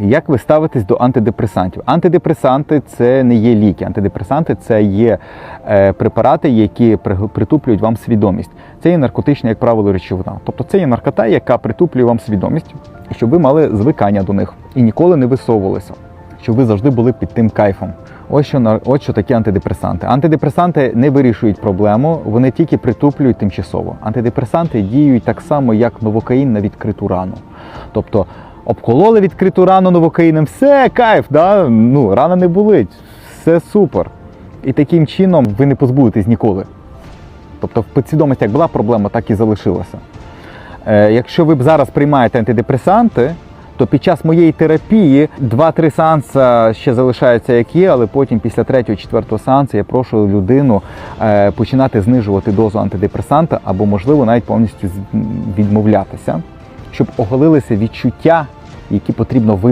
як ви ставитесь до антидепресантів? Антидепресанти це не є ліки. Антидепресанти це є е, препарати, які при- притуплюють вам свідомість. Це є наркотична, як правило, речовина. Тобто це є наркота, яка притуплює вам свідомість, щоб ви мали звикання до них і ніколи не висовувалися, щоб ви завжди були під тим кайфом. Ось що ось що такі антидепресанти. Антидепресанти не вирішують проблему, вони тільки притуплюють тимчасово. Антидепресанти діють так само, як новокаїн на відкриту рану. Тобто обкололи відкриту рану новокаїном, все, кайф, да? ну, рана не болить, все супер. І таким чином ви не позбудетесь ніколи. Тобто в підсвідомості як була проблема, так і залишилася. Е, якщо ви б зараз приймаєте антидепресанти, то під час моєї терапії 2-3 сеанси ще залишаються як є, але потім після 3-4 сеансу я прошу людину е, починати знижувати дозу антидепресанта або, можливо, навіть повністю відмовлятися, щоб оголилися відчуття, які потрібно видалити.